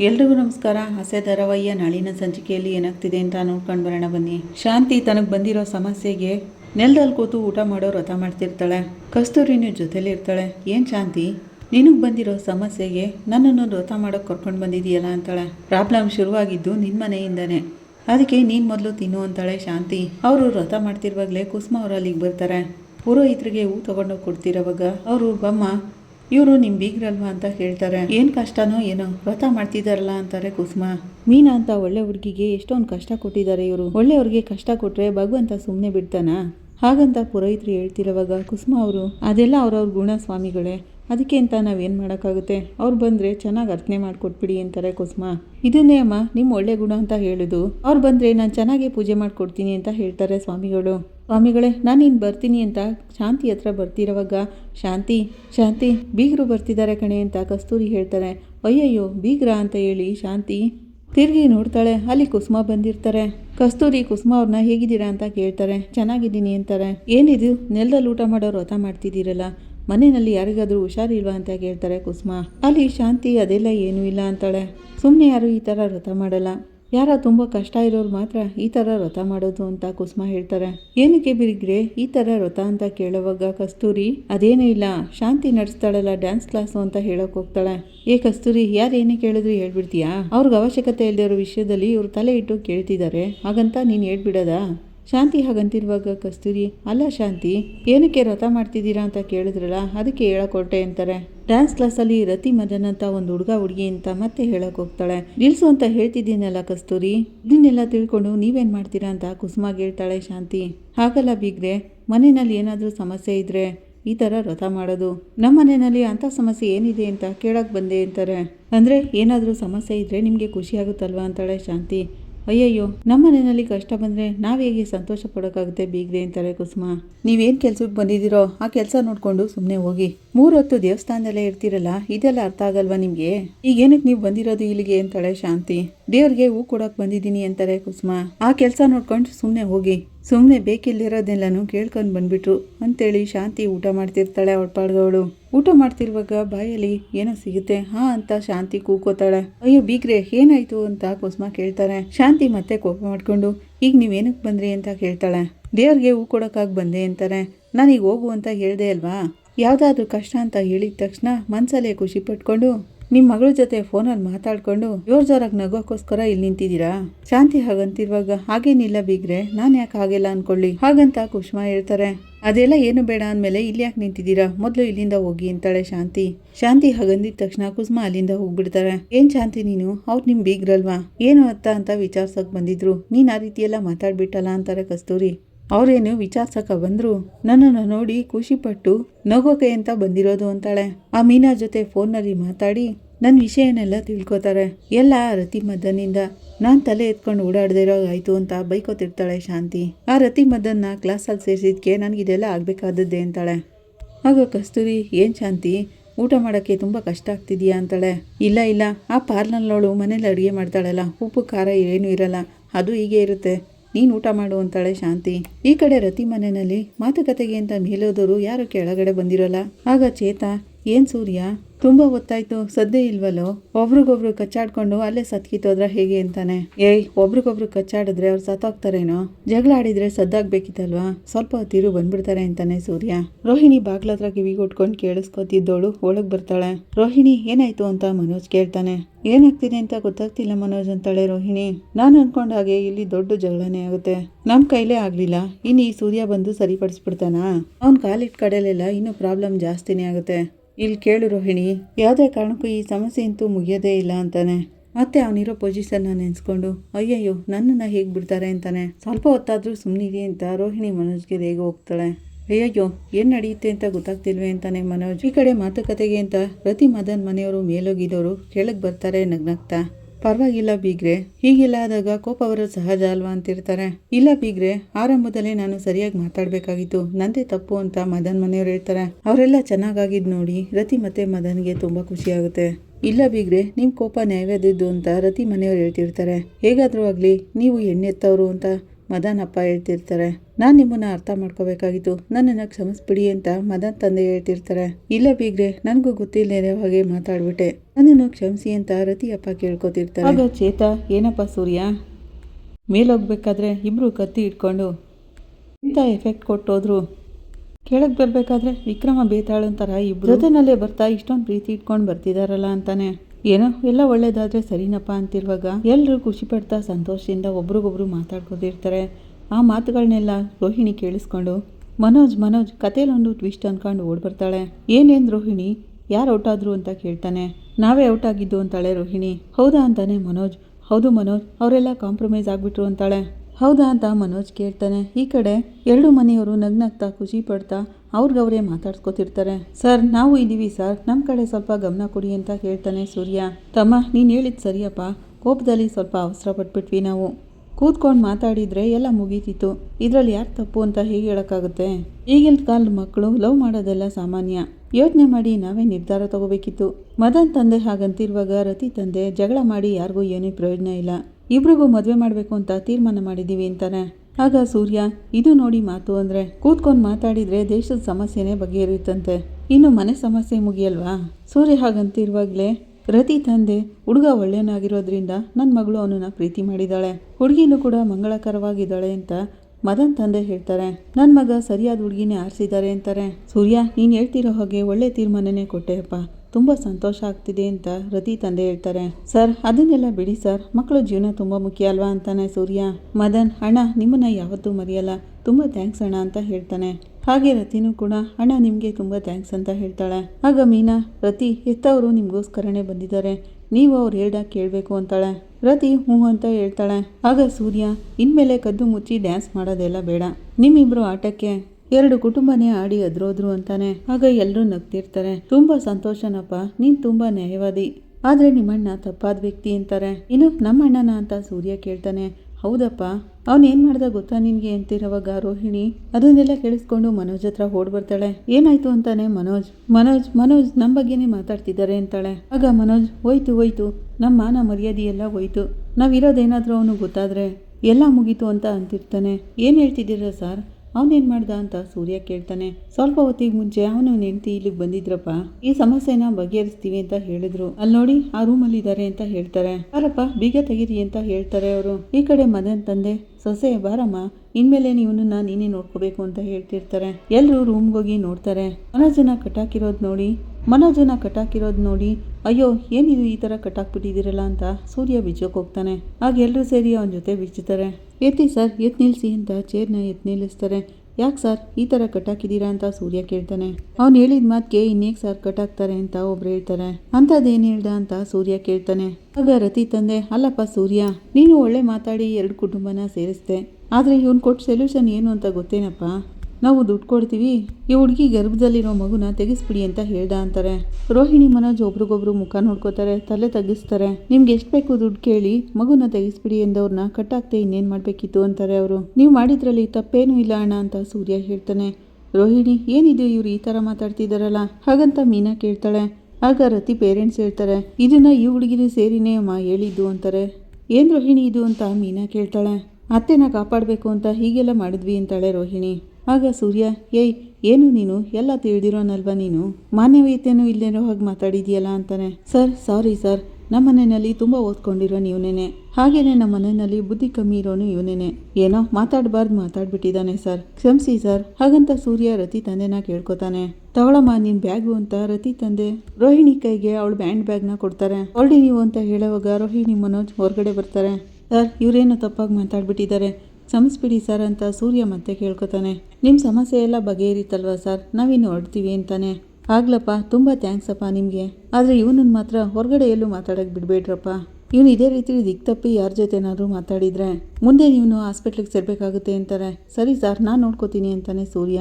ಎಲ್ರಿಗೂ ನಮಸ್ಕಾರ. ಹಸೆ ಧಾರಾವಾಹಿಯ ನಾಳಿನ ಸಂಚಿಕೆಯಲ್ಲಿ ಏನಾಗ್ತಿದೆ ಅಂತ ನೋಡ್ಕೊಂಡು ಬರೋಣ ಬನ್ನಿ. ಶಾಂತಿ ತನಗೆ ಬಂದಿರೋ ಸಮಸ್ಯೆಗೆ ನೆಲದಲ್ಲಿ ಕೂತು ಊಟ ಮಾಡೋ ವ್ರತ ಮಾಡ್ತಿರ್ತಾಳೆ. ಕಸ್ತೂರಿನೂ ಜೊತೆಲಿ ಇರ್ತಾಳೆ. ಏನು ಶಾಂತಿ? ನಿನಗೆ ಬಂದಿರೋ ಸಮಸ್ಯೆಗೆ ನನ್ನನ್ನು ವ್ರತ ಮಾಡೋಕೆ ಕರ್ಕೊಂಡು ಬಂದಿದೆಯಲ್ಲ ಅಂತಾಳೆ. ಪ್ರಾಬ್ಲಮ್ ಶುರುವಾಗಿದ್ದು ನಿನ್ನ ಮನೆಯಿಂದನೇ. ಅದಕ್ಕೆ ನೀನು ಮೊದಲು ತಿನ್ನು ಅಂತಾಳೆ ಶಾಂತಿ. ಅವರು ವ್ರತ ಮಾಡ್ತಿರುವಾಗಲೇ ಕುಸುಮ ಅವರು ಅಲ್ಲಿಗೆ ಬರ್ತಾರೆ. ಪುರೋಹಿತರಿಗೆ ಹೂ ತಗೊಂಡೋಗಿ ಕೊಡ್ತಿರೋವಾಗ ಅವರು ಬಮ್ಮ ಇವರು ನಿಮ್ಮ ಬೀಗ್ರಲ್ವಾ ಅಂತ ಹೇಳ್ತಾರೆ. ಏನು ಕಷ್ಟನೋ ಏನೋ ವ್ರತ ಮಾಡ್ತಿದಾರಲ್ಲ ಅಂತಾರೆ ಕುಸುಮ. ಮೀನಾ ಅಂತ ಒಳ್ಳೆ ಹುಡುಗಿಗೆ ಎಷ್ಟೊಂದು ಕಷ್ಟ ಕೊಟ್ಟಿದ್ದಾರೆ ಇವರು. ಒಳ್ಳೆಯವ್ರಿಗೆ ಕಷ್ಟ ಕೊಟ್ರೆ ಭಗವಂತ ಸುಮ್ಮನೆ ಬಿಡ್ತಾನ? ಹಾಗಂತ ಪುರೋಹಿತರು ಹೇಳ್ತಿರೋವಾಗ ಕುಸುಮ ಅವರು, ಅದೆಲ್ಲ ಅವ್ರವ್ರ ಗುಣ ಸ್ವಾಮಿಗಳೇ. ಅದಕ್ಕೆ ಅಂತ ನಾವೇನು ಮಾಡೋಕ್ಕಾಗುತ್ತೆ? ಅವ್ರು ಬಂದರೆ ಚೆನ್ನಾಗಿ ಅರ್ಚನೆ ಮಾಡಿಕೊಟ್ಬಿಡಿ ಅಂತಾರೆ ಕುಸುಮ. ಇದನ್ನೇ ಅಮ್ಮ ನಿಮ್ಮ ಒಳ್ಳೆ ಗುಣ ಅಂತ ಹೇಳೋದು. ಅವ್ರು ಬಂದರೆ ನಾನು ಚೆನ್ನಾಗಿ ಪೂಜೆ ಮಾಡಿಕೊಡ್ತೀನಿ ಅಂತ ಹೇಳ್ತಾರೆ ಸ್ವಾಮಿಗಳು. ಸ್ವಾಮಿಗಳೇ, ನಾನು ಇನ್ನು ಬರ್ತೀನಿ ಅಂತ ಶಾಂತಿ ಹತ್ರ ಬರ್ತಿರೋವಾಗ, ಶಾಂತಿ ಶಾಂತಿ, ಬೀಗರು ಬರ್ತಿದ್ದಾರೆ ಕಣೆ ಅಂತ ಕಸ್ತೂರಿ ಹೇಳ್ತಾರೆ. ಅಯ್ಯಯ್ಯೋ, ಬೀಗ್ರ ಅಂತ ಹೇಳಿ ಶಾಂತಿ ತಿರುಗಿ ನೋಡ್ತಾಳೆ, ಅಲ್ಲಿ ಕುಸುಮ ಬಂದಿರ್ತಾರೆ. ಕಸ್ತೂರಿ ಕುಸುಮ ಅವ್ರನ್ನ ಹೇಗಿದ್ದೀರಾ ಅಂತ ಕೇಳ್ತಾರೆ. ಚೆನ್ನಾಗಿದ್ದೀನಿ ಅಂತಾರೆ. ಏನಿದು? ನೆಲದಲ್ಲಿ ಊಟ ಮಾಡೋರು ವ್ರತ ಮಾಡ್ತಿದ್ದೀರಲ್ಲ, ಮನೆಯಲ್ಲಿ ಯಾರಿಗಾದರೂ ಹುಷಾರಿಲ್ವಾ? ಅಂತ ಕೇಳ್ತಾರೆ ಕುಸುಮ. ಅಲ್ಲಿ ಶಾಂತಿ, ಅದೆಲ್ಲ ಏನೂ ಇಲ್ಲ ಅಂತಾಳೆ. ಸುಮ್ಮನೆ ಯಾರು ಈ ಥರ ವ್ರತ ಮಾಡಲ್ಲ. ಯಾರ ತುಂಬ ಕಷ್ಟ ಇರೋರು ಮಾತ್ರ ಈ ಥರ ವ್ರತ ಮಾಡೋದು ಅಂತ ಕುಸುಮ ಹೇಳ್ತಾರೆ. ಏನಕ್ಕೆ ಬಿರಿಗ್ರೆ, ಈ ಥರ ವ್ರತ ಅಂತ ಕೇಳುವಾಗ ಕಸ್ತೂರಿ, ಅದೇನೂ ಇಲ್ಲ, ಶಾಂತಿ ನಡೆಸ್ತಾಳಲ್ಲ ಡ್ಯಾನ್ಸ್ ಕ್ಲಾಸು ಅಂತ ಹೇಳೋಕೆ ಹೋಗ್ತಾಳೆ. ಏ ಕಸ್ತೂರಿ, ಯಾರು ಏನೇ ಕೇಳಿದ್ರು ಹೇಳ್ಬಿಡ್ತೀಯಾ? ಅವ್ರಿಗೆ ಅವಶ್ಯಕತೆ ಇಲ್ಲದೆ ಇರೋ ವಿಷಯದಲ್ಲಿ ಇವ್ರು ತಲೆ ಇಟ್ಟು ಕೇಳ್ತಿದ್ದಾರೆ ಹಾಗಂತ ನೀನು ಹೇಳ್ಬಿಡೋದಾ? ಶಾಂತಿ ಹಾಗಂತಿರುವಾಗ, ಕಸ್ತೂರಿ, ಅಲ್ಲ ಶಾಂತಿ, ಏನಕ್ಕೆ ರಥ ಮಾಡ್ತಿದ್ದೀರಾ ಅಂತ ಕೇಳಿದ್ರಲ್ಲ, ಅದಕ್ಕೆ ಹೇಳಕೊಟ್ಟೆ ಅಂತಾರೆ. ಡ್ಯಾನ್ಸ್ ಕ್ಲಾಸಲ್ಲಿ ರತಿ ಮದನ್ ಅಂತ ಒಂದು ಹುಡುಗ ಹುಡುಗಿ ಅಂತ ಮತ್ತೆ ಹೇಳಕ್ ಹೋಗ್ತಾಳೆ. ನಿಲ್ಸು ಅಂತ ಹೇಳ್ತಿದ್ದೀನಲ್ಲ ಕಸ್ತೂರಿ, ಇದನ್ನೆಲ್ಲ ತಿಳ್ಕೊಂಡು ನೀವೇನು ಮಾಡ್ತೀರಾ ಅಂತ ಕುಸುಮಾಗಿ ಹೇಳ್ತಾಳೆ ಶಾಂತಿ. ಹಾಗಲ್ಲ ಬೀಗ್ರೆ ಮನೆಯಲ್ಲಿ ಏನಾದರೂ ಸಮಸ್ಯೆ ಇದ್ರೆ ಈ ಥರ ರಥ ಮಾಡೋದು. ನಮ್ಮ ಮನೆಯಲ್ಲಿ ಅಂಥ ಸಮಸ್ಯೆ ಏನಿದೆ ಅಂತ ಕೇಳಕ್ಕೆ ಬಂದೆ ಅಂತಾರೆ. ಅಂದರೆ ಏನಾದರೂ ಸಮಸ್ಯೆ ಇದ್ದರೆ ನಿಮಗೆ ಖುಷಿ ಆಗುತ್ತಲ್ವಾ ಅಂತಾಳೆ ಶಾಂತಿ. ಅಯ್ಯಯ್ಯೋ, ನಮ್ಮ ಮನೆಯಲ್ಲಿ ಕಷ್ಟ ಬಂದರೆ ನಾವು ಹೇಗೆ ಸಂತೋಷ ಪಡೋಕ್ಕಾಗುತ್ತೆ ಬೀಗ್ರೆ ಅಂತಾರೆ ಕುಸುಮ. ನೀವೇನು ಕೆಲ್ಸಕ್ಕೆ ಬಂದಿದ್ದೀರೋ ಆ ಕೆಲಸ ನೋಡಿಕೊಂಡು ಸುಮ್ಮನೆ ಹೋಗಿ. ಮೂರೊತ್ತು ದೇವಸ್ಥಾನದಲ್ಲೇ ಇರ್ತೀರಲ್ಲ, ಇದೆಲ್ಲ ಅರ್ಥ ಆಗಲ್ವಾ ನಿಮಗೆ? ಈಗ ಏನಕ್ಕೆ ನೀವು ಬಂದಿರೋದು ಇಲ್ಲಿಗೆ ಅಂತಾಳೆ ಶಾಂತಿ. ದೇವ್ರಿಗೆ ಹೂ ಕೊಡೋಕೆ ಬಂದಿದ್ದೀನಿ ಅಂತಾರೆ ಕುಸುಮ. ಆ ಕೆಲಸ ನೋಡ್ಕೊಂಡು ಸುಮ್ಮನೆ ಹೋಗಿ. ಸುಮ್ಮನೆ ಬೇಕಿಲ್ಲಿರೋದೆಲ್ಲನೂ ಕೇಳ್ಕೊಂಡು ಬಂದ್ಬಿಟ್ರು. ಅಂತೇಳಿ ಶಾಂತಿ ಊಟ ಮಾಡ್ತಿರ್ತಾಳೆ ಅವಳ ಊಟ ಮಾಡ್ತಿರುವಾಗ ಬಾಯಲ್ಲಿ ಏನೋ ಸಿಗುತ್ತೆ. ಹಾ ಅಂತ ಶಾಂತಿ ಕೂಕೋತಾಳೆ. ಅಯ್ಯೋ ಬೀಗ್ರೆ, ಏನಾಯ್ತು ಅಂತ ಕುಸುಮ ಕೇಳ್ತಾರೆ. ಶಾಂತಿ ಮತ್ತೆ ಕೋಪ ಮಾಡ್ಕೊಂಡು, ಈಗ ನೀವೇನಕ್ಕೆ ಬಂದ್ರಿ? ಅಂತ ಕೇಳ್ತಾಳೆ. ದೇವ್ರಿಗೆ ಹೂ ಕೊಡೋಕ್ಕಾಗಿ ಬಂದೆ ಅಂತಾರೆ. ನಾನೀಗ ಹೋಗು ಅಂತ ಹೇಳ್ದೆ ಅಲ್ವಾ? ಯಾವುದಾದ್ರೂ ಕಷ್ಟ ಅಂತ ಹೇಳಿದ ತಕ್ಷಣ ಮನ್ಸಲ್ಲೇ ಖುಷಿ ಪಟ್ಕೊಂಡು ನಿಮ್ಮ ಮಗಳ ಜೊತೆ ಫೋನಲ್ಲಿ ಮಾತಾಡ್ಕೊಂಡು ಜೋರ್ ಜೋರಾಗಿ ನಗೋಕ್ಕೋಸ್ಕರ ಇಲ್ಲಿ ನಿಂತಿದ್ದೀರಾ? ಶಾಂತಿ ಹಾಗಂತಿರುವಾಗ ಹಾಗೇನಿಲ್ಲ ಬೀಗ್ರೆ, ನಾನು ಯಾಕೆ ಹಾಗೆಲ್ಲ ಅನ್ಕೊಳ್ಳಿ? ಹಾಗಂತ ಕುಷ್ಮಾ ಹೇಳ್ತಾರೆ. ಅದೆಲ್ಲ ಏನು ಬೇಡ ಅಂದ್ಮೇಲೆ ಇಲ್ಲಿ ಯಾಕೆ ನಿಂತಿದ್ದೀರಾ? ಮೊದಲು ಇಲ್ಲಿಂದ ಹೋಗಿ ಅಂತಾಳೆ ಶಾಂತಿ. ಶಾಂತಿ ಹಾಗಂದಿದ ತಕ್ಷಣ ಕುಸ್ಮಾ ಅಲ್ಲಿಂದ ಹೋಗ್ಬಿಡ್ತಾರೆ. ಏನ್ ಶಾಂತಿ ನೀನು? ಅವ್ರು ನಿಮ್ ಬೀಗ್ರಲ್ವಾ? ಏನು ಅತ್ತ ಅಂತ ವಿಚಾರ್ಸಕ್ ಬಂದಿದ್ರು. ನೀನ್ ಆ ರೀತಿ ಎಲ್ಲ ಮಾತಾಡ್ಬಿಟ್ಟಲ್ಲ ಅಂತಾರೆ ಕಸ್ತೂರಿ. ಅವ್ರೇನು ವಿಚಾರ್ಸಕ ಬಂದರು, ನನ್ನನ್ನು ನೋಡಿ ಖುಷಿಪಟ್ಟು ನಗೋಕೆ ಅಂತ ಬಂದಿರೋದು ಅಂತಾಳೆ. ಆ ಮೀನಾ ಜೊತೆ ಫೋನಲ್ಲಿ ಮಾತಾಡಿ ನನ್ನ ವಿಷಯನೆಲ್ಲ ತಿಳ್ಕೊತಾರೆ. ಎಲ್ಲ ರತಿ ಮದ್ದನಿಂದ ನಾನು ತಲೆ ಎತ್ಕೊಂಡು ಓಡಾಡದೇ ಆಯ್ತು ಅಂತ ಬೈಕೋತಿರ್ತಾಳೆ ಶಾಂತಿ. ಆ ರತಿ ಮದ್ದನ್ನ ಕ್ಲಾಸಲ್ಲಿ ಸೇರಿಸಿದ್ಕೆ ನನಗಿದೆಲ್ಲ ಆಗಬೇಕಾದದ್ದೇ ಅಂತಾಳೆ. ಆಗ ಕಸ್ತೂರಿ, ಏನು ಶಾಂತಿ, ಊಟ ಮಾಡೋಕ್ಕೆ ತುಂಬ ಕಷ್ಟ ಆಗ್ತಿದೆಯಾ? ಅಂತಾಳೆ. ಇಲ್ಲ ಇಲ್ಲ, ಆ ಪಾರ್ಲರ್ನವಳು ಮನೇಲಿ ಅಡುಗೆ ಮಾಡ್ತಾಳಲ್ಲ, ಉಪ್ಪು, ಖಾರ ಏನೂ ಇರಲ್ಲ, ಅದು ಹೀಗೆ ಇರುತ್ತೆ. ನೀನು ಊಟ ಮಾಡು ಅಂತಾಳೆ ಶಾಂತಿ. ಈ ಕಡೆ ರತಿ ಮನೆಯಲ್ಲಿ ಮಾತುಕತೆಗೆ ಅಂತ ಮೇಲೋದವರು ಯಾರು ಕೆಳಗಡೆ ಬಂದಿರೋಲ್ಲ? ಆಗ ಚೇತ, ಏನು ಸೂರ್ಯ? ತುಂಬಾ ಗೊತ್ತಾಯ್ತು. ಸದ್ದೆ ಇಲ್ವಲ್ಲೋ? ಒಬ್ರಿಗೊಬ್ರು ಕಚ್ಚಾಡ್ಕೊಂಡು ಅಲ್ಲೇ ಸತ್ಕಿತೋದ್ರ ಹೇಗೆ ಅಂತಾನೆ. ಏಯ್, ಒಬ್ರಿಗೊಬ್ರು ಕಚ್ಚಾಡಿದ್ರೆ ಅವ್ರು ಸತ್ತೋಗ್ತಾರೇನೋ? ಜಗಳ ಆಡಿದ್ರೆ ಸದ್ದಾಗ್ಬೇಕಿತ್ತಲ್ವಾ? ಸ್ವಲ್ಪ ಹೊತ್ತಿರು ಬಂದ್ಬಿಡ್ತಾರೆ ಅಂತಾನೆ ಸೂರ್ಯ. ರೋಹಿಣಿ ಬಾಗ್ಲತ್ರ ಕಿವಿಗೊಟ್ಕೊಂಡು ಕೇಳಿಸ್ಕೊತಿದ್ದೋಳು ಒಳಗ್ ಬರ್ತಾಳೆ. ರೋಹಿಣಿ, ಏನಾಯ್ತು ಅಂತ ಮನೋಜ್ ಕೇಳ್ತಾನೆ. ಏನಾಗ್ತಿದೆ ಅಂತ ಗೊತ್ತಾಗ್ತಿಲ್ಲ ಮನೋಜ್ ಅಂತಾಳೆ ರೋಹಿಣಿ. ನಾನು ಅನ್ಕೊಂಡ ಹಾಗೆ ಇಲ್ಲಿ ದೊಡ್ಡ ಜಗಳನೇ ಆಗುತ್ತೆ. ನಮ್ಮ ಕೈಲೇ ಆಗ್ಲಿಲ್ಲ. ಇನ್ನು ಈ ಸೂರ್ಯ ಬಂದು ಸರಿಪಡಿಸ್ಬಿಡ್ತಾನಾ? ಅವ್ನ ಕಾಲಿಟ್ ಕಡೆಲೆಲ್ಲ ಇನ್ನೂ ಪ್ರಾಬ್ಲಮ್ ಜಾಸ್ತಿನೇ ಆಗುತ್ತೆ. ಇಲ್ಲಿ ಕೇಳು ರೋಹಿಣಿ ಯಾವುದೇ ಕಾರಣಕ್ಕೂ ಈ ಸಮಸ್ಯೆ ಅಂತೂ ಮುಗಿಯೋದೇ ಇಲ್ಲ ಅಂತಾನೆ. ಮತ್ತೆ ಅವನಿರೋ ಪೊಸಿಷನ್ನ ನೆನೆಸ್ಕೊಂಡು, ಅಯ್ಯಯ್ಯೋ, ನನ್ನನ್ನು ಹೇಗೆ ಬಿಡ್ತಾರೆ ಅಂತಾನೆ. ಸ್ವಲ್ಪ ಹೊತ್ತಾದರೂ ಸುಮ್ಮನಿರಿ ಅಂತ ರೋಹಿಣಿ ಮನೋಜ್ಗೆ ರೇಗ ಹೋಗ್ತಾಳೆ. ಅಯ್ಯಯ್ಯೋ, ಏನು ನಡೆಯುತ್ತೆ ಅಂತ ಗೊತ್ತಾಗ್ತಿಲ್ವೇ ಅಂತಾನೆ ಮನೋಜ್. ಈ ಕಡೆ ಮಾತುಕತೆಗೆ ಅಂತ ಪ್ರತಿ ಮದನ್ ಮನೆಯವರು ಮೇಲೋಗಿದವರು ಕೆಳಗೆ ಬರ್ತಾರೆ ನಗ್ನಗ್ತಾ. ಪರವಾಗಿಲ್ಲ ಬೀಗ್ರೆ. ಹೀಗೆಲ್ಲ ಆದಾಗ ಕೋಪ ಅವರು ಸಹಜ ಅಲ್ವಾ ಅಂತಿರ್ತಾರೆ. ಇಲ್ಲ ಬೀಗ್ರೆ, ಆರಂಭದಲ್ಲಿ ನಾನು ಸರಿಯಾಗಿ ಮಾತಾಡಬೇಕಾಗಿತ್ತು. ನಂದೇ ತಪ್ಪು ಅಂತ ಮದನ್ ಮನೆಯವರು ಹೇಳ್ತಾರೆ. ಅವರೆಲ್ಲ ಚೆನ್ನಾಗಾಗಿದ್ ನೋಡಿ ರತಿ ಮತ್ತೆ ಮದನ್ಗೆ ತುಂಬಾ ಖುಷಿ ಆಗುತ್ತೆ. ಇಲ್ಲ ಬೀಗ್ರೆ, ನಿಮ್ ಕೋಪ ನ್ಯಾಯವಾದದ್ದು ಅಂತ ರತಿ ಮನೆಯವರು ಹೇಳ್ತಿರ್ತಾರೆ. ಹೇಗಾದ್ರೂ ಆಗ್ಲಿ, ನೀವು ಎಣ್ಣೆತ್ತವ್ರು ಅಂತ ಮದನ್ ಅಪ್ಪ ಹೇಳ್ತಿರ್ತಾರೆ. ನಾನು ನಿಮ್ಮನ್ನ ಅರ್ಥ ಮಾಡ್ಕೋಬೇಕಾಗಿತ್ತು. ನನ್ನನ್ನು ಕ್ಷಮಿಸ್ಬಿಡಿ ಅಂತ ಮದನ್ ತಂದೆ ಹೇಳ್ತಿರ್ತಾರೆ. ಇಲ್ಲ ಬೀಗ್ರೆ ನನಗೂ ಗೊತ್ತಿಲ್ಲದೆ ಹಾಗೆ ಮಾತಾಡ್ಬಿಟ್ಟೆ. ನನ್ನನ್ನು ಕ್ಷಮಿಸಿ ಅಂತ ರತಿ ಅಪ್ಪ ಕೇಳ್ಕೊತಿರ್ತಾರೆ. ಆಗ ಚೇತ ಏನಪ್ಪ ಸೂರ್ಯ? ಮೇಲೋಗ್ಬೇಕಾದ್ರೆ ಇಬ್ರು ಕತ್ತಿ ಇಟ್ಕೊಂಡು ಇಂಥ ಎಫೆಕ್ಟ್ ಕೊಟ್ಟೋದ್ರು. ಕೆಳಗೆ ಬರಬೇಕಾದ್ರೆ ವಿಕ್ರಮ ಬೇತಾಳು ತರ ಇಬ್ರು. ಜೊತೆನಲ್ಲೇ ಬರ್ತಾ ಇಷ್ಟೊಂದು ಪ್ರೀತಿ ಇಟ್ಕೊಂಡು ಬರ್ತಿದಾರಲ್ಲ ಅಂತಾನೆ. ಏನೋ, ಎಲ್ಲ ಒಳ್ಳೇದಾದ್ರೆ ಸರಿನಪ್ಪ ಅಂತಿರುವಾಗ ಎಲ್ಲರೂ ಖುಷಿ ಪಡ್ತಾ ಸಂತೋಷದಿಂದ ಒಬ್ರಿಗೊಬ್ರು ಮಾತಾಡ್ಕೊತಿರ್ತಾರೆ ಆ ಮಾತುಗಳನ್ನೆಲ್ಲ ರೋಹಿಣಿ ಕೇಳಿಸ್ಕೊಂಡು, ಮನೋಜ್ ಮನೋಜ್, ಕಥೆಲೊಂದು ಟ್ವಿಸ್ಟ್ ಅಂದ್ಕೊಂಡು ಓಡ್ ಬರ್ತಾಳೆ. ಏನೇನು ರೋಹಿಣಿ? ಯಾರು ಔಟ್ ಆದ್ರು ಅಂತ ಕೇಳ್ತಾನೆ. ನಾವೇ ಔಟ್ ಆಗಿದ್ದು ಅಂತಾಳೆ ರೋಹಿಣಿ. ಹೌದಾ ಅಂತಾನೆ ಮನೋಜ್. ಹೌದು ಮನೋಜ್, ಅವರೆಲ್ಲ ಕಾಂಪ್ರಮೈಸ್ ಆಗ್ಬಿಟ್ರು ಅಂತಾಳೆ. ಹೌದಾ ಅಂತ ಮನೋಜ್ ಕೇಳ್ತಾನೆ. ಈ ಕಡೆ ಎರಡು ಮನೆಯವರು ನಗ್ನಗ್ತಾ ಖುಷಿ ಪಡ್ತಾ ಅವ್ರಿಗವರೇ ಮಾತಾಡ್ಸ್ಕೊತಿರ್ತಾರೆ. ಸರ್, ನಾವು ಇದ್ದೀವಿ, ಸರ್. ನಮ್ಮ ಕಡೆ ಸ್ವಲ್ಪ ಗಮನ ಕೊಡಿ ಅಂತ ಹೇಳ್ತಾನೆ ಸೂರ್ಯ. ತಮ್ಮ, ನೀನು ಹೇಳಿದ್ದು ಸರಿಯಪ್ಪ. ಕೋಪದಲ್ಲಿ ಸ್ವಲ್ಪ ಅವಸರ ಪಟ್ಬಿಟ್ವಿ ನಾವು. ಕೂತ್ಕೊಂಡು ಮಾತಾಡಿದರೆ ಎಲ್ಲ ಮುಗೀತಿತ್ತು. ಇದರಲ್ಲಿ ಯಾರು ತಪ್ಪು ಅಂತ ಹೇಗೆ ಹೇಳೋಕ್ಕಾಗುತ್ತೆ? ಈಗಿನ ಕಾಲದ ಮಕ್ಕಳು ಲವ್ ಮಾಡೋದೆಲ್ಲ ಸಾಮಾನ್ಯ. ಯೋಚನೆ ಮಾಡಿ ನಾವೇ ನಿರ್ಧಾರ ತಗೋಬೇಕಿತ್ತು. ಮದನ್ ತಂದೆ ಹಾಗಂತಿರುವಾಗ ರತಿ ತಂದೆ ಜಗಳ ಮಾಡಿ ಯಾರಿಗೂ ಏನೂ ಪ್ರಯೋಜನ ಇಲ್ಲ. ಇಬ್ರಿಗೂ ಮದುವೆ ಮಾಡಬೇಕು ಅಂತ ತೀರ್ಮಾನ ಮಾಡಿದ್ದೀವಿ ಅಂತಾನೆ. ಆಗ ಸೂರ್ಯ, ಇದು ನೋಡಿ ಮಾತು ಅಂದರೆ, ಕೂತ್ಕೊಂಡು ಮಾತಾಡಿದ್ರೆ ದೇಶದ ಸಮಸ್ಯೆನೇ ಬಗೆಹರಿಯುತ್ತಂತೆ. ಇನ್ನು ಮನೆ ಸಮಸ್ಯೆ ಮುಗಿಯಲ್ವಾ? ಸೂರ್ಯ ಹಾಗಂತಿರುವಾಗಲೇ, ರತಿ ತಂದೆ ಹುಡುಗ ಒಳ್ಳೆಯನಾಗಿರೋದ್ರಿಂದ ನನ್ನ ಮಗಳು ಅವನನ್ನ ಪ್ರೀತಿ ಮಾಡಿದ್ದಾಳೆ ಹುಡುಗಿನೂ ಕೂಡ ಮಂಗಳಕರವಾಗಿದ್ದಾಳೆ ಅಂತ ಮದನ್ ತಂದೆ ಹೇಳ್ತಾರೆ. ನನ್ನ ಮಗ ಸರಿಯಾದ ಹುಡುಗಿನೇ ಆರಿಸಿದ್ದಾರೆ ಅಂತಾರೆ. ಸೂರ್ಯ, ನೀನು ಹೇಳ್ತಿರೋ ಹಾಗೆ ಒಳ್ಳೆ ತೀರ್ಮಾನನೇ ಕೊಟ್ಟೆಯಪ್ಪ ತುಂಬ ಸಂತೋಷ ಆಗ್ತಿದೆ ಅಂತ ರತಿ ತಂದೆ ಹೇಳ್ತಾರೆ. ಸರ್, ಅದನ್ನೆಲ್ಲ ಬಿಡಿ ಸರ್. ಮಕ್ಕಳ ಜೀವನ ತುಂಬ ಮುಖ್ಯ ಅಲ್ವಾ ಅಂತಾನೆ ಸೂರ್ಯ. ಮದನ್, ಅಣ್ಣ, ನಿಮ್ಮನ್ನ ಯಾವತ್ತೂ ಮರೆಯಲ್ಲ. ತುಂಬ ಥ್ಯಾಂಕ್ಸ್ ಅಣ್ಣ ಅಂತ ಹೇಳ್ತಾನೆ. ಹಾಗೆ ರತಿನೂ ಕೂಡ, ಅಣ್ಣ, ನಿಮಗೆ ತುಂಬ ಥ್ಯಾಂಕ್ಸ್ ಅಂತ ಹೇಳ್ತಾಳೆ. ಆಗ ಮೀನಾ, ರತಿ ಎತ್ತವರು ನಿಮಗೋಸ್ಕರನೇ ಬಂದಿದ್ದಾರೆ. ನೀವು ಅವ್ರು ಹೇಳ್ದಾಗ ಕೇಳಬೇಕು ಅಂತಾಳೆ. ರತಿ ಹ್ಞೂ ಅಂತ ಹೇಳ್ತಾಳೆ. ಆಗ ಸೂರ್ಯ, ಇನ್ಮೇಲೆ ಕದ್ದು ಮುಚ್ಚಿ ಡ್ಯಾನ್ಸ್ ಮಾಡೋದೆಲ್ಲ ಬೇಡ. ನಿಮ್ಮಿಬ್ರು ಆಟಕ್ಕೆ ಎರಡು ಕುಟುಂಬನೇ ಆಡಿ ಅದ್ರೋದ್ರು ಅಂತಾನೆ. ಆಗ ಎಲ್ಲರೂ ನಗ್ತಿರ್ತಾರೆ. ತುಂಬಾ ಸಂತೋಷನಪ್ಪ. ನೀನ್ ತುಂಬಾ ನ್ಯಾಯವಾದಿ. ಆದ್ರೆ ನಿಮ್ಮಣ್ಣ ತಪ್ಪಾದ ವ್ಯಕ್ತಿ ಅಂತಾರೆ. ಇನ್ನು ನಮ್ಮಣ್ಣನ ಅಂತ ಸೂರ್ಯ ಕೇಳ್ತಾನೆ. ಹೌದಪ್ಪ. ಅವನ್ ಏನ್ ಮಾಡ್ದ ಗೊತ್ತಾ ನಿನ್ಗೆ ಅಂತಿರೋವಾಗ ರೋಹಿಣಿ ಅದನ್ನೆಲ್ಲ ಕೇಳಿಸ್ಕೊಂಡು ಮನೋಜ್ ಹತ್ರ ಓಡ್ ಬರ್ತಾಳೆ. ಏನಾಯ್ತು ಅಂತಾನೆ ಮನೋಜ್. ಮನೋಜ್ ಮನೋಜ್ ನಮ್ಮ ಬಗ್ಗೆನೇ ಮಾತಾಡ್ತಿದ್ದಾರೆ ಅಂತಾಳೆ. ಆಗ ಮನೋಜ್, ಹೋಯ್ತು ಹೋಯ್ತು. ನಮ್ಮ ಮಾನ ಮರ್ಯಾದೆ ಎಲ್ಲ ಹೋಯ್ತು. ನಾವಿರೋದೇನಾದ್ರೂ ಅವನು ಗೊತ್ತಾದ್ರೆ ಎಲ್ಲ ಮುಗೀತು ಅಂತ ಅಂತಿರ್ತಾನೆ. ಏನ್ ಹೇಳ್ತಿದ್ದೀರಾ ಸರ್? ಅವನೇನ್ ಮಾಡ್ದ ಅಂತ ಸೂರ್ಯ ಕೇಳ್ತಾನೆ. ಸ್ವಲ್ಪ ಹೊತ್ತಿಗೆ ಮುಂಚೆ ಅವನು ನೆಂಟಿ ಇಲ್ಲಿಗೆ ಬಂದಿದ್ರಪ್ಪ. ಈ ಸಮಸ್ಯೆನ ಬಗೆಹರಿಸ್ತೀವಿ ಅಂತ ಹೇಳಿದ್ರು. ಅಲ್ಲಿ ನೋಡಿ, ಆ ರೂಮಲ್ಲಿ ಇದ್ದಾರೆ ಅಂತ ಹೇಳ್ತಾರೆ. ಬಾರಪ್ಪ ಬೀಗ ತೆಗೀರಿ ಅಂತ ಹೇಳ್ತಾರೆ ಅವರು. ಈ ಕಡೆ ಮದನ್ ತಂದೆ, ಸೊಸೆ ಬಾರಮ್ಮ ಇನ್ಮೇಲೆ ಇವನನ್ನ ನೀನೇ ನೋಡ್ಕೋಬೇಕು ಅಂತ ಹೇಳ್ತಿರ್ತಾರೆ. ಎಲ್ಲರೂ ರೂಮ್ಗೋಗಿ ನೋಡ್ತಾರೆ. ಮನೋಜನ ಕಟಾಕಿರೋದು ನೋಡಿ, ಮನೋಜನ ಕಟಾಕಿರೋದು ನೋಡಿ ಅಯ್ಯೋ, ಏನಿದು ಈ ಥರ ಕಟ್ಟಾಕ್ಬಿಟ್ಟಿದ್ದೀರಲ್ಲ ಅಂತ? ಸೂರ್ಯ ಬಿಚ್ಚೋಕೆ ಹೋಗ್ತಾನೆ. ಆಗ ಎಲ್ಲರೂ ಸೇರಿ ಅವನ ಜೊತೆ ಬಿಚ್ಚುತ್ತಾರೆ ಎತ್ತಿ ಸರ್ ಎತ್ ನಿಲ್ಸಿ ಅಂತ ಚೇರ್ನ ಎತ್ ನಿಲ್ಲಿಸ್ತಾರೆ. ಯಾಕೆ ಸರ್, ಈ ಥರ ಕಟ್ಟಾಕಿದ್ದೀರಾ ಅಂತ ಸೂರ್ಯ ಕೇಳ್ತಾನೆ. ಅವ್ನು ಹೇಳಿದ ಮಾತಿಗೆ ಇನ್ನೇಗೆ ಸರ್ ಕಟ್ಟಾಕ್ತಾರೆ ಅಂತ ಒಬ್ರು ಹೇಳ್ತಾರೆ. ಅಂಥದ್ದೇನು ಹೇಳ್ದ ಅಂತ ಸೂರ್ಯ ಕೇಳ್ತಾನೆ. ಆಗ ರತಿ ತಂದೆ, ಅಲ್ಲಪ್ಪ ಸೂರ್ಯ, ನೀನು ಒಳ್ಳೆ ಮಾತಾಡಿ ಎರಡು ಕುಟುಂಬನ ಸೇರಿಸ್ದೆ. ಆದರೆ ಇವನು ಕೊಟ್ಟ ಸೊಲ್ಯೂಷನ್ ಏನು ಅಂತ ಗೊತ್ತೇನಪ್ಪ? ನಾವು ದುಡ್ಡು ಕೊಡ್ತೀವಿ, ಈ ಹುಡುಗಿ ಗರ್ಭದಲ್ಲಿರೋ ಮಗುನ ತೆಗೆಸ್ಬಿಡಿ ಅಂತ ಹೇಳ್ದ ಅಂತಾರೆ. ರೋಹಿಣಿ ಮನೋಜ್ ಒಬ್ರಿಗೊಬ್ರು ಮುಖ ನೋಡ್ಕೋತಾರೆ, ತಲೆ ತಗ್ಗಿಸ್ತಾರೆ. ನಿಮ್ಗೆ ಎಷ್ಟು ಬೇಕು ದುಡ್ಡು ಕೇಳಿ, ಮಗುನ ತೆಗಿಸ್ಬಿಡಿ ಎಂದವ್ರನ್ನ ಕಟ್ಟಾಗ್ತೇ ಇನ್ನೇನು ಮಾಡಬೇಕಿತ್ತು ಅಂತಾರೆ ಅವರು. ನೀವು ಮಾಡಿದ್ರಲ್ಲಿ ತಪ್ಪೇನೂ ಇಲ್ಲ ಅಣ್ಣ ಅಂತ ಸೂರ್ಯ ಹೇಳ್ತಾನೆ. ರೋಹಿಣಿ, ಏನಿದು ಇವ್ರು ಈ ಥರ ಮಾತಾಡ್ತಿದ್ದಾರಲ್ಲ ಹಾಗಂತ ಮೀನಾ ಕೇಳ್ತಾಳೆ. ಆಗ ರತಿ ಪೇರೆಂಟ್ಸ್ ಹೇಳ್ತಾರೆ, ಇದನ್ನ ಈ ಹುಡುಗಿನ ಸೇರಿನೇ ಅಮ್ಮ ಹೇಳಿದ್ದು ಅಂತಾರೆ. ಏನು ರೋಹಿಣಿ ಇದು ಅಂತ ಮೀನಾ ಕೇಳ್ತಾಳೆ. ಅತ್ತೆನ ಕಾಪಾಡಬೇಕು ಅಂತ ಹೀಗೆಲ್ಲ ಮಾಡಿದ್ವಿ ಅಂತಾಳೆ ರೋಹಿಣಿ. ಆಗ ಸೂರ್ಯ, ಏಯ್, ಏನು ನೀನು? ಎಲ್ಲ ತಿಳಿದಿರೋನಲ್ವಾ ನೀನು? ಮಾನವೀಯತೆನೂ ಇಲ್ಲೇನೋ ಹಾಗೆ ಮಾತಾಡಿದೀಯಲ್ಲ ಅಂತಾನೆ. Sir, sorry sir. ನಮ್ಮ ಮನೆಯಲ್ಲಿ ತುಂಬ ಓದ್ಕೊಂಡಿರೋ ಇವನೇನೆ ಹಾಗೇನೆ ನಮ್ಮ ಮನೆಯಲ್ಲಿ ಬುದ್ಧಿ ಕಮ್ಮಿ ಇರೋನು ಇವನೇನೆ. ಏನೋ, ಮಾತಾಡಬಾರ್ದು ಮಾತಾಡ್ಬಿಟ್ಟಿದ್ದಾನೆ ಸರ್. ಕ್ಷಮಿಸಿ ಸರ್. ಹಾಗಂತ ಸೂರ್ಯ ರತಿ ತಂದೆನ ಕೇಳ್ಕೊತಾನೆ. ತಗೊಳಮ್ಮ ನಿನ್ ಬ್ಯಾಗು ಅಂತ ರತಿ ತಂದೆ ರೋಹಿಣಿ ಕೈಗೆ ಅವಳು ಬ್ಯಾಂಡ್ ಬ್ಯಾಗ್ನ ಕೊಡ್ತಾರೆ. ಹೊರಡಿ ನೀವು ಅಂತ ಹೇಳೋವಾಗ ರೋಹಿಣಿ ಮನೋಜ್ ಹೊರಗಡೆ ಬರ್ತಾರೆ. ಸರ್, ಇವರೇನೋ ತಪ್ಪಾಗಿ ಮಾತಾಡ್ಬಿಟ್ಟಿದ್ದಾರೆ? ಕ್ಷಮಿಸ್ಬಿಡಿ ಸರ್ ಅಂತ ಸೂರ್ಯ ಮತ್ತೆ ಕೇಳ್ಕೊತಾನೆ. ನಿಮ್ಮ ಸಮಸ್ಯೆ ಎಲ್ಲ ಬಗೆಹರಿತಲ್ವಾ ಸರ್? ನಾವಿನ್ನು ಹೊಡ್ತೀವಿ ಅಂತಾನೆ. ಆಗ್ಲಪ್ಪ, ತುಂಬ ಥ್ಯಾಂಕ್ಸ್ ಅಪ್ಪ ನಿಮಗೆ. ಆದರೆ ಇವನನ್ನು ಮಾತ್ರ ಹೊರಗಡೆ ಎಲ್ಲೂ ಮಾತಾಡೋಕೆ ಬಿಡಬೇಡ್ರಪ್ಪ. ಇವನು ಇದೇ ರೀತಿ ದಿಕ್ ತಪ್ಪಿ ಯಾರ ಜೊತೆನಾದ್ರೂ ಮಾತಾಡಿದ್ರೆ ಮುಂದೆ ನೀವು ಹಾಸ್ಪಿಟ್ಲಿಗೆ ಸೇರ್ಬೇಕಾಗುತ್ತೆ ಅಂತಾರೆ. ಸರಿ ಸರ್, ನಾನು ನೋಡ್ಕೋತೀನಿ ಅಂತಾನೆ ಸೂರ್ಯ.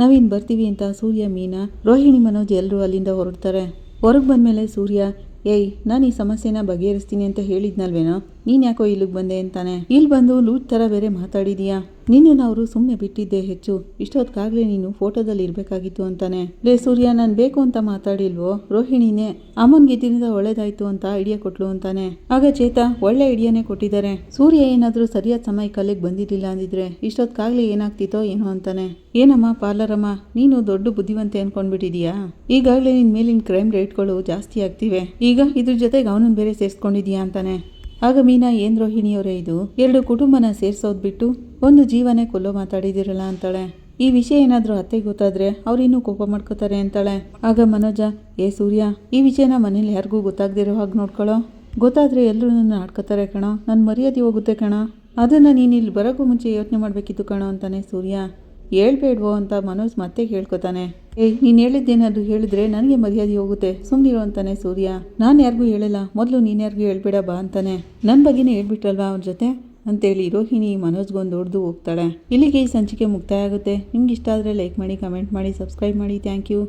ನಾವಿನ್ ಬರ್ತೀವಿ ಅಂತ ಸೂರ್ಯ, ಮೀನಾ, ರೋಹಿಣಿ, ಮನೋಜ್ ಎಲ್ಲರೂ ಅಲ್ಲಿಂದ ಹೊರಡ್ತಾರೆ. ಹೊರಗೆ ಬಂದಮೇಲೆ ಸೂರ್ಯ ಏಯ್, ನಾನು ಈ ಸಮಸ್ಯೆನ ಬಗೆಹರಿಸ್ತೀನಿ ಅಂತ ಹೇಳಿದ್ನಲ್ವೇನೋ? ನೀನ್ ಯಾಕೋ ಇಲ್ಲಿಗೆ ಬಂದೆ ಅಂತಾನೆ? ಇಲ್ಲಿ ಬಂದು ಲೂಟ್ ಥರ ಬೇರೆ ಮಾತಾಡಿದೀಯಾ? ನಿನ್ನ ಅವರು ಸುಮ್ಮನೆ ಬಿಟ್ಟಿದ್ದೆ ಹೆಚ್ಚು. ಇಷ್ಟೊತ್ತಿಗಾಗಲೇ ನೀನು ಫೋಟೋದಲ್ಲಿ ಇರಬೇಕಾಗಿತ್ತು ಅಂತಾನೆ. ಲೇ ಸೂರ್ಯ, ನಾನು ಬೇಕು ಅಂತ ಮಾತಾಡಿಲ್ವೋ? ರೋಹಿಣಿನೇ, ಅಮ್ಮನ್ಗೆ ಇದರಿಂದ ಒಳ್ಳೇದಾಯ್ತು ಅಂತ ಐಡಿಯಾ ಕೊಟ್ಲು ಅಂತಾನೆ. ಆಗ ಚೇತ ಒಳ್ಳೆ ಐಡಿಯಾನೇ ಕೊಟ್ಟಿದ್ದಾರೆ. ಸೂರ್ಯ ಏನಾದರೂ ಸರಿಯಾದ ಸಮಯಕ್ಕೆ ಅಲ್ಲಿಗೆ ಬಂದಿರಲಿಲ್ಲ ಅಂದಿದ್ರೆ ಇಷ್ಟೊತ್ತಿಗಾಗಲೇ ಏನಾಗ್ತಿತ್ತೋ ಏನೋ ಅಂತಾನೆ. ಏನಮ್ಮ ಪಾರ್ಲರಮ್ಮ, ನೀನು ದೊಡ್ಡ ಬುದ್ಧಿವಂತೆ ಅನ್ಕೊಂಡ್ಬಿಟ್ಟಿದೀಯಾ? ಈಗಾಗಲೇ ನಿನ್ ಮೇಲಿನ ಕ್ರೈಮ್ ರೇಟ್ಗಳು ಜಾಸ್ತಿ ಆಗ್ತಿವೆ. ಈಗ ಇದ್ರ ಜೊತೆಗೆ ಅವನನ್ನ ಬೇರೆ ಸೇರಿಸ್ಕೊಂಡಿದ್ಯಾ ಅಂತಾನೆ. ಆಗ ಮೀನಾ, ಏನ್ ರೋಹಿಣಿಯವರೇ ಇದು? ಎರಡು ಕುಟುಂಬನ ಸೇರ್ಸೋದ್ ಬಿಟ್ಟು ಒಂದು ಜೀವನೇ ಕೊಲ್ಲೋ ಮಾತಾಡಿದಿರಲ್ಲ ಅಂತಾಳೆ. ಈ ವಿಷಯ ಏನಾದರೂ ಅತ್ತೆ ಗೊತ್ತಾದ್ರೆ ಅವ್ರು ಕೋಪ ಮಾಡ್ಕೋತಾರೆ ಅಂತಾಳೆ. ಆಗ ಮನೋಜ, ಏ ಸೂರ್ಯ, ಈ ವಿಷಯನ ಮನೇಲಿ ಯಾರಿಗೂ ಗೊತ್ತಾಗದಿರೋ ಹಾಗೆ ನೋಡ್ಕೊಳೋ. ಗೊತ್ತಾದ್ರೆ ಎಲ್ಲರೂ ನನ್ನ ಆಡ್ಕೋತಾರೆ ಕಣೋ. ನನ್ನ ಮರ್ಯಾದೆ ಹೋಗುತ್ತೆ ಕಣ. ಅದನ್ನ ನೀನು ಇಲ್ಲಿ ಬರೋಕ್ಕೂ ಮುಂಚೆ ಯೋಚನೆ ಮಾಡಬೇಕಿತ್ತು ಕಣೋ, ಅಂತಾನೆ ಸೂರ್ಯ. ಹೇಳ್ಬೇಡ್ವೋ, ಅಂತ ಮನೋಜ್ ಮತ್ತೆ ಕೇಳ್ಕೊತಾನೆ ಏಯ್, ನೀನು ಹೇಳಿದ್ದೇನಾದ್ರು ಹೇಳಿದ್ರೆ ನನಗೆ ಮರ್ಯಾದೆ ಹೋಗುತ್ತೆ. ಸುಮ್ಮನಿರು ಅಂತಾನೆ ಸೂರ್ಯ. ನಾನು ಯಾರಿಗೂ ಹೇಳಲ್ಲ. ಮೊದಲು ನೀನು ಯಾರಿಗೂ ಹೇಳ್ಬೇಡ ಬಾ, ಅಂತಾನೆ. ನನ್ನ ಬಗ್ಗೆನೇ ಹೇಳ್ಬಿಟ್ರಲ್ವಾ ಅವ್ರ ಜೊತೆ? ಅಂತೇಳಿ ರೋಹಿಣಿ ಮನೋಜ್ಗೊಂದು ಹೊಡೆದು ಹೋಗ್ತಾಳೆ. ಇಲ್ಲಿಗೆ ಈ ಸಂಚಿಕೆ ಮುಕ್ತಾಯ ಆಗುತ್ತೆ. ನಿಮ್ಗೆ ಇಷ್ಟ ಆದರೆ ಲೈಕ್ ಮಾಡಿ ಕಮೆಂಟ್ ಮಾಡಿ ಸಬ್ಸ್ಕ್ರೈಬ್ ಮಾಡಿ. Thank you